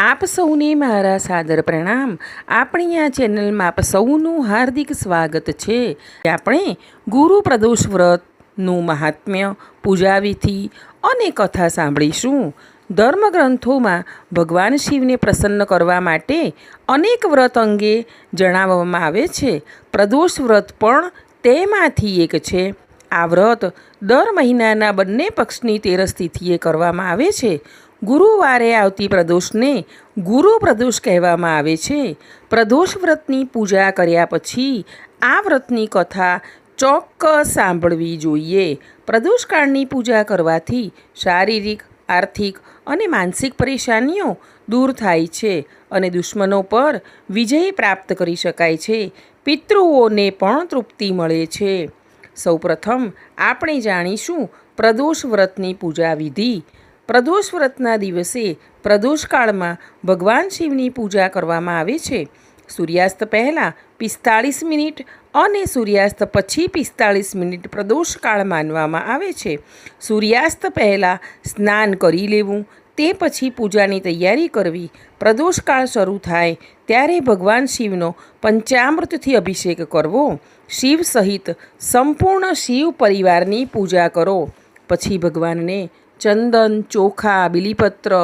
આપ સૌને મારા સાદર પ્રણામ. આપણી આ ચેનલમાં આપ સૌનું હાર્દિક સ્વાગત છે. આપણે ગુરુ પ્રદોષ વ્રતનું મહાત્મ્ય પૂજાવિધિ અને કથા સાંભળીશું. ધર્મગ્રંથોમાં ભગવાન શિવને પ્રસન્ન કરવા માટે અનેક વ્રત અંગે જણાવવામાં આવે છે. પ્રદોષ વ્રત પણ તેમાંથી એક છે. આ વ્રત દર મહિનાના બંને પક્ષની તેરસ તિથિએ કરવામાં આવે છે. ગુરુવારે આવતી પ્રદોષને ગુરુ પ્રદોષ કહેવામાં આવે છે. પ્રદોષ વ્રતની પૂજા કર્યા પછી આ વ્રતની કથા ચોક્કસ સાંભળવી જોઈએ. પ્રદોષકાળની પૂજા કરવાથી શારીરિક, આર્થિક અને માનસિક પરેશાનીઓ દૂર થાય છે અને દુશ્મનો પર વિજય પ્રાપ્ત કરી શકાય છે. પિતૃઓને પણ તૃપ્તિ મળે છે. સૌપ્રથમ આપણે જાણીશું પ્રદોષ વ્રતની પૂજા વિધિ. પ્રદોષ વ્રતના દિવસે પ્રદોષકાળમાં ભગવાન શિવની પૂજા કરવામાં આવે છે. સૂર્યાસ્ત પહેલાં પિસ્તાળીસ મિનિટ અને સૂર્યાસ્ત પછી પિસ્તાળીસ મિનિટ પ્રદોષકાળ માનવામાં આવે છે. સૂર્યાસ્ત પહેલાં સ્નાન કરી લેવું, તે પછી પૂજાની તૈયારી કરવી, પ્રદોષકાળ શરૂ થાય ત્યારે ભગવાન શિવનો પંચામૃતથી અભિષેક કરવો. શિવ સહિત સંપૂર્ણ શિવ પરિવારની પૂજા કરો. પછી ભગવાનને ચંદન, ચોખા, બિલીપત્ર,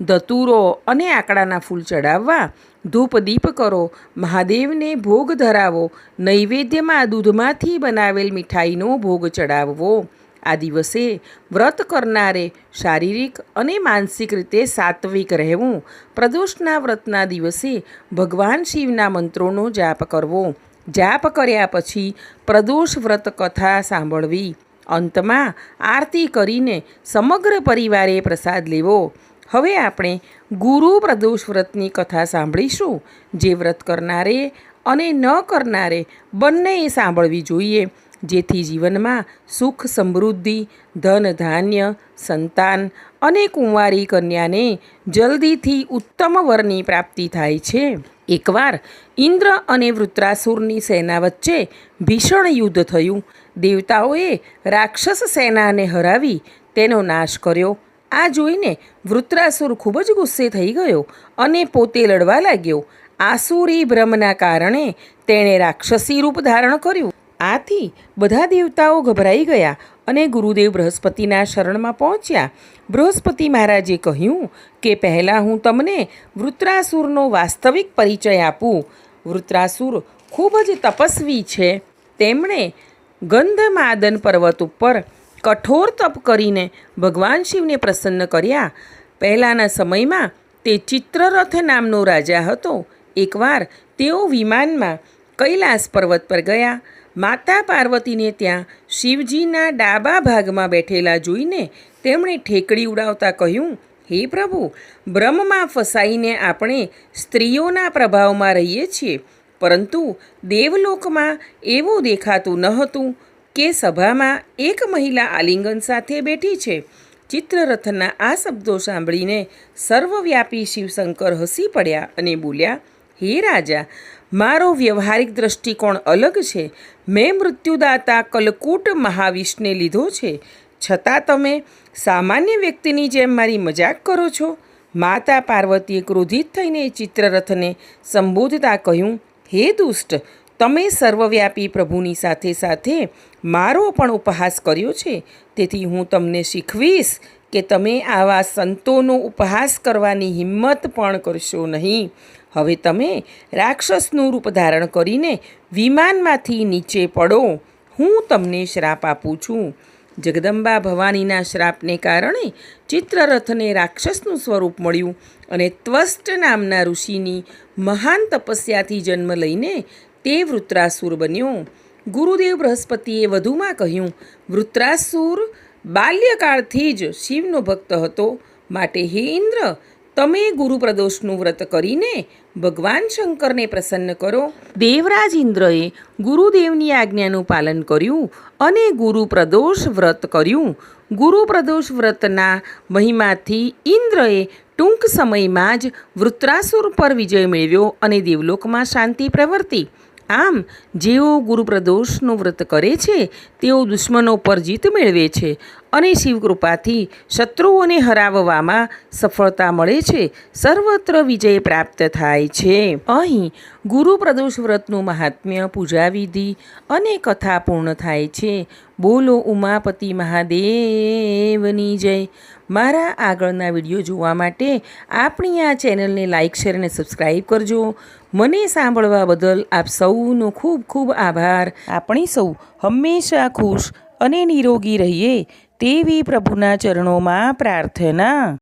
ધતુરો અને આકડાના ફૂલ ચડાવવા, ધૂપ દીપ કરો, મહાદેવને ભોગ ધરાવો, નૈવેદ્યમાં દૂધમાંથી બનાવેલ મીઠાઈનો ભોગ ચડાવવો. આ દિવસે વ્રત કરનારે શારીરિક અને માનસિક રીતે સાત્વિક રહેવું. પ્રદોષના વ્રતના દિવસે ભગવાન શિવના મંત્રોનો જાપ કરવો. જાપ કર્યા પછી પ્રદોષ વ્રત કથા સાંભળવી. અંતમાં આરતી કરીને સમગ્ર પરિવારે પ્રસાદ લેવો. હવે આપણે ગુરુ પ્રદોષ વ્રતની કથા સાંભળીશું. જે વ્રત કરનારે અને ન કરનારે બંનેએ સાંભળવી જોઈએ. જેથી જીવનમાં સુખ, સમૃદ્ધિ, ધન, ધાન્ય, સંતાન અને કુંવારી કન્યાને જલ્દીથી ઉત્તમ વરની પ્રાપ્તિ થાય છે. એકવાર ઇન્દ્ર અને વૃત્રાસુરની સેના વચ્ચે ભીષણ યુદ્ધ થયું, દેવતાઓએ રાક્ષસ સેનાને હરાવી તેનો નાશ કર્યો. આ જોઈને વૃત્રાસુર ખૂબ જ ગુસ્સે થઈ ગયો અને પોતે લડવા લાગ્યો. આસુરી ભ્રમના કારણે તેણે રાક્ષસી રૂપ ધારણ કર્યું. આથી બધા દેવતાઓ ગભરાઈ ગયા અને ગુરુદેવ બૃહસ્પતિના શરણમાં પહોંચ્યા. બૃહસ્પતિ મહારાજે કહ્યું કે પહેલાં હું તમને વૃત્રાસુરનો વાસ્તવિક પરિચય આપું. વૃત્રાસુર ખૂબ જ તપસ્વી છે. તેમણે ગંધમાદન પર્વત ઉપર કઠોર તપ કરીને ભગવાન શિવને પ્રસન્ન કર્યા. પહેલાંના સમયમાં તે ચિત્રરથ નામનો રાજા હતો. એકવાર તેઓ વિમાનમાં કૈલાસ પર્વત પર ગયા. માતા પાર્વતીને ત્યાં શિવજીના ડાબા ભાગમાં બેઠેલા જોઈને તેમણે ઠેકડી ઉડાવતા કહ્યું, હે પ્રભુ, બ્રહ્મમાં ફસાઈને આપણે સ્ત્રીઓના પ્રભાવમાં રહીએ છીએ, પરંતુ દેવલોકમાં એવું દેખાતું ન હતું કે સભામાં એક મહિલા આલિંગન સાથે બેઠી છે. ચિત્રરથના આ શબ્દો સાંભળીને સર્વવ્યાપી શિવશંકર હસી પડ્યા અને બોલ્યા, હે રાજા મારો વ્યવહારિક દૃષ્ટિકોણ અલગ છે. મેં મૃત્યુદાતા કલકૂટ મહાવિષ્ણે લીધો છે. છતાં તમે સામાન્ય વ્યક્તિની જેમ મારી મજાક કરો છો. માતા પાર્વતીએ ક્રોધિત થઈને ચિત્રરથને સંબોધતા કહ્યું, હે દુષ્ટ તમે સર્વવ્યાપી પ્રભુની સાથે સાથે મારો પણ ઉપહાસ કર્યો છે. તેથી હું તમને શીખવીશ કે તમે આવા સંતોનો ઉપહાસ કરવાની હિંમત પણ કરશો નહીં. હવે તમે રાક્ષસનું રૂપ ધારણ કરીને વિમાનમાંથી નીચે પડો. હું તમને શ્રાપ આપું છું. જગદંબા ભવાનીના શ્રાપને કારણે ચિત્રરથને રાક્ષસનું સ્વરૂપ મળ્યું અને ત્વષ્ટ નામના ઋષિની મહાન તપસ્યાથી જન્મ લઈને તે વૃત્રાસુર બન્યો. ગુરુદેવ બૃહસ્પતિએ વધુમાં કહ્યું, વૃત્રાસુર બાલ્યકાળથી જ શિવનો ભક્ત હતો. માટે હે ઇન્દ્ર, તમે ગુરુ પ્રદોષનું વ્રત કરીને ભગવાન શંકરને પ્રસન્ન કરો. દેવરાજ ઇન્દ્રએ ગુરુદેવની આજ્ઞાનું પાલન કર્યું અને ગુરુ પ્રદોષ વ્રત કર્યું. ગુરુ પ્રદોષ વ્રતના મહિમાથી ઇન્દ્રએ ટૂંક સમયમાં જ વૃત્રાસુર પર વિજય મેળવ્યો અને દેવલોકમાં શાંતિ પ્રવર્તી. આમ જેઓ ગુરુ પ્રદોષનું વ્રત કરે છે તેઓ દુશ્મનો પર જીત મેળવે છે. અને શિવકૃપાથી શત્રુઓને હરાવવામાં સફળતા મળે છે. સર્વત્ર વિજય પ્રાપ્ત થાય છે. અહીં ગુરુ પ્રદોષ વ્રતનું મહાત્મ્ય પૂજા વિધિ અને કથા પૂર્ણ થાય છે. બોલો ઉમાપતિ મહાદેવની જય. મારા આગળના વીડિયો જોવા માટે આપણી આ ચેનલને લાઇક શેર અને સબસ્ક્રાઈબ કરજો. મને સાંભળવા બદલ આપ સૌનો ખૂબ ખૂબ આભાર. આપણે સૌ હંમેશા ખુશ અને નિરોગી રહીએ તેવી પ્રભુના ચરણોમાં પ્રાર્થના.